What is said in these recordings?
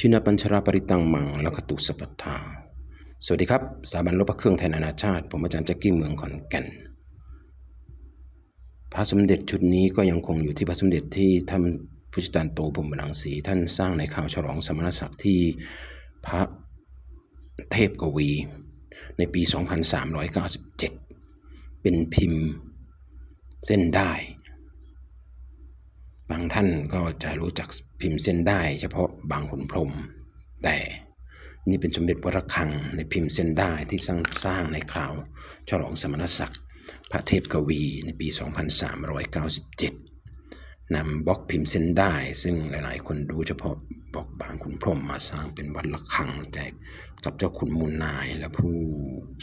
ชินปัญชราปริตังมังลักตุสัพพทาสวัสดีครับสถาบันรบพระเครื่องไทยนานาชาติ ผมอาจารย์แจ็คกี้เมืองขอนแก่น พระสมเด็จชุดนี้ก็ยังคงอยู่ที่พระสมเด็จที่ท่านพุทธจารย์โตพรหมรังสีท่านสร้างในข่าวฉลองสมณศักดิ์ที่พระเทพกวี ในปี 2397 เป็นพิมพ์เส้นได้ บางท่านก็จะรู้จักพิมพ์เส้นได้ เฉพาะบางขุนพรหมแต่นี่เป็นสมเด็จพระระฆังในพิมพ์เส้นได้ที่สร้างสร้างในคราวฉลองสมณศักดิ์พระเทพกวีในปี 2397 นำบล็อกพิมพ์เส้นได้ ซึ่งหลายๆ คนรู้เฉพาะบล็อกบางขุนพรหมมาสร้างเป็นวัดระฆังแจกกับเจ้าขุนมูลนายและผู้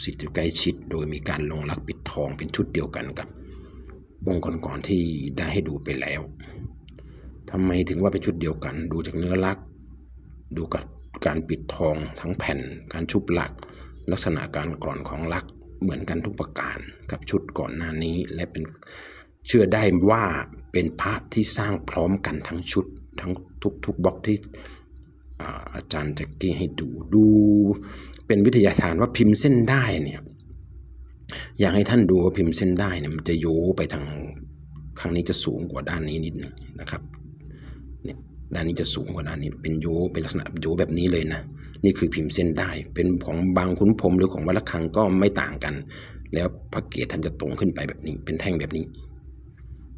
สิทธิ์ใกล้ชิด โดยมีการลงลักปิดทองเป็นชุดเดียวกันกับวงก่อนๆที่ได้ให้ดูไปแล้ว ทำไมถึงว่าเป็นชุดเดียวกัน ดูจากเนื้อลัก ดูกับการปิดทองทั้งแผ่น การชุบลัก ลักษณะการกร่อนของลักเหมือนกันทุกประการกับชุดก่อนหน้านี้ และเป็นเชื่อได้ว่าเป็นพระที่สร้างพร้อมกันทั้งชุดทั้งทุกๆบล็อกที่อาอาจารย์แจ็กกี้ให้ดูดูเป็นวิทยาทานว่าพิมพ์เส้นได้เนี่ยอยากให้ท่านดูว่าพิมพ์เส้นได้เนี่ยมันจะโยไปทางข้างนี้จะสูงกว่าด้านนี้นิดนึงนะครับ ด้านนี้จะสูงกว่าด้านนี้ เป็นโยเป็นลักษณะโยแบบนี้เลยนะ นี่คือพิมพ์เส้นได้ เป็นของบางคุ้นพรมหรือของวัดระฆังก็ไม่ต่างกัน แล้วพระเกศท่านจะตรงขึ้นไปแบบนี้ เป็นแท่งแบบนี้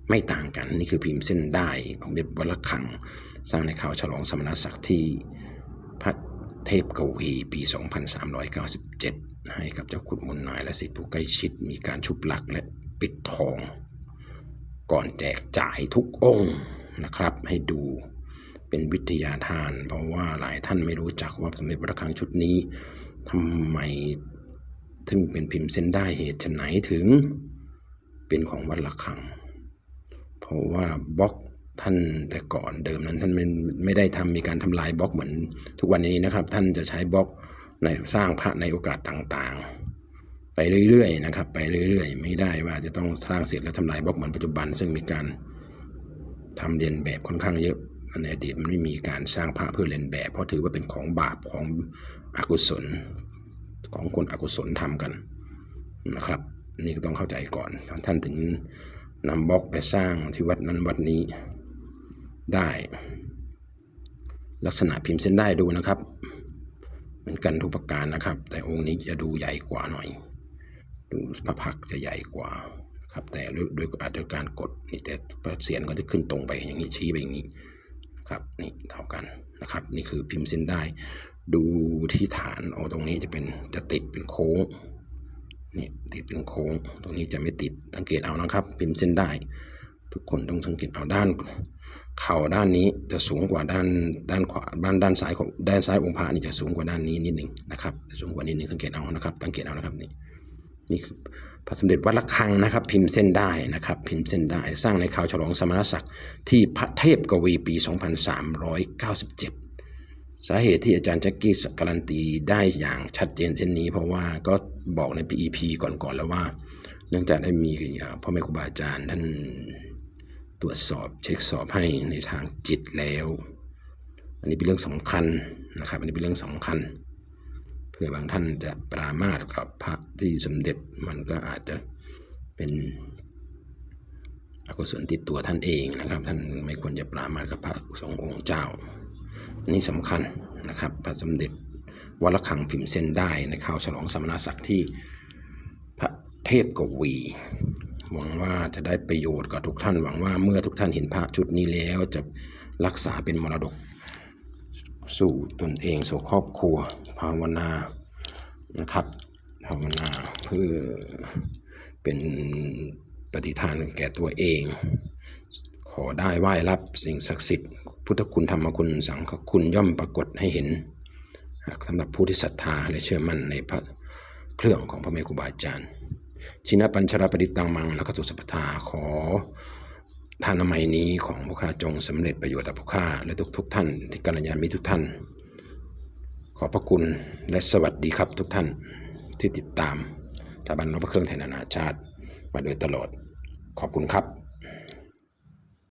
ไม่ต่างกัน นี่คือพิมพ์เส้นได้ของเด็วัดระฆัง สร้างในข่าวฉลองสมณศักดิ์ที่พระเทพกวีปี 2397 ให้กับเจ้าขุนมูลนายและสิทธิผู้ใกล้ชิด มีการชุบหลักและปิดทอง ก่อนแจกจ่ายทุกองค์นะครับ ให้ดู เป็นวิทยาทาน เพราะว่าหลายท่านไม่รู้จักว่าสมเด็จพระระฆังชุดนี้ทำไมถึงเป็นพิมพ์เส้นได้เหตุไฉนถึงเป็นของวัดระฆัง เพราะว่าบล็อกท่านแต่ก่อนเดิมนั้นท่านไม่ไม่ได้ทำมีการทำลายบล็อกเหมือนทุกวันนี้นะครับ ท่านจะใช้บล็อกในสร้างพระในโอกาสต่างๆ ไปเรื่อยๆนะครับ ไปเรื่อยๆ ไม่ได้ว่าจะต้องสร้างเสร็จแล้วทำลายบล็อกเหมือนปัจจุบัน ซึ่งมีการทำเรียนแบบค่อนข้างเยอะ ในอดีตมันไม่มีการสร้างพระเพื่อเรียนแบบ เพราะถือว่าเป็นของบาปของอกุศล ของคนอกุศลทำกันนะครับ นี่ก็ต้องเข้าใจก่อนท่านถึงนำบล็อกไปสร้างที่วัดนั้นวัดนี้ได้ ลักษณะพิมพ์เส้นได้ดูนะครับ เหมือนกันทุกประการนะครับ แต่องค์นี้จะดูใหญ่กว่าหน่อย ดูพระพักจะใหญ่กว่าครับแต่ด้วยด้วยอาจจะการกดนี่แต่พระเสียนก็จะขึ้นตรงไปอย่างนี้ชี้ไปอย่างนี้ ครับนี่เท่ากันนะครับ นี่คือพิมพ์เส้นได้ ดูที่ฐานเอาตรงนี้จะเป็นจะติดเป็นโค้งนี่ติดเป็นโค้ง ตรงนี้จะไม่ติดสังเกตเอานะครับ พิมพ์เส้นได้ ทุกคนต้องสังเกตเอาด้าน เข่าด้านนี้จะสูงกว่าด้านด้านขวาด้านด้านซ้ายของด้านซ้ายองค์พระนี่จะสูงกว่าด้านนี้นิดหนึ่งนะครับสูงกว่านิดหนึ่งสังเกตเอานะครับสังเกตเอานะครับนี่ นี่คือพระสมเด็จวัดระฆังนะครับ พิมพ์เส้นได้นะครับ พิมพ์เส้นได้สร้างในข่าวฉลองสมณศักดิ์ที่พระเทพกวีปี 2397 สาเหตุที่อาจารย์แจ็คกี้การันตีได้อย่างชัดเจนเช่นนี้ เพราะว่าก็บอกใน PEP ก่อนๆแล้วว่า เนื่องจากได้มีพ่อแม่ครูบาอาจารย์ท่านตรวจสอบเช็คสอบให้ในทางจิตแล้ว อันนี้เป็นเรื่องสำคัญนะครับ อันนี้เป็นเรื่องสำคัญ เพื่อบางท่านจะปรามาสกับพระที่สมเด็จมันก็อาจจะเป็นอกุศลติดตัวท่านเองนะครับ ท่านไม่ควรจะปรามาสกับพระสงฆ์องค์เจ้าอันนี้สำคัญนะครับ พระสมเด็จวัดระฆังพิมพ์เส้นได้ในข่าวฉลองสมณศักดิ์ที่พระเทพกวีหวังว่าจะได้ประโยชน์กับทุกท่านหวังว่าเมื่อทุกท่านเห็นพระชุดนี้แล้วจะรักษาเป็นมรดก สู่ตนเองสู่ครอบครัว ภาวนานะครับ ภาวนาเพื่อเป็นปฏิทานแก่ตัวเอง ขอได้ไหว้รับสิ่งศักดิ์สิทธิ์ พุทธคุณธรรมคุณสังฆคุณย่อมปรากฏให้เห็นสำหรับผู้ที่ศรัทธาและเชื่อมั่นในพระเครื่องของพระเมรุบาอาจารย์ ชินปัญชราปดิตังมังแล้วก็สุสัพพทาขอ ทานนามัยนี้ของพวกข้าจงสำเร็จประโยชน์ต่อพวกข้าและทุกทุกๆท่านที่กัลยาณมิตรทุกท่าน ขอพระคุณและสวัสดีครับทุกท่านที่ติดตามสถาบันนพเครื่องไทยนานาชาติ มาโดยตลอดขอบคุณครับ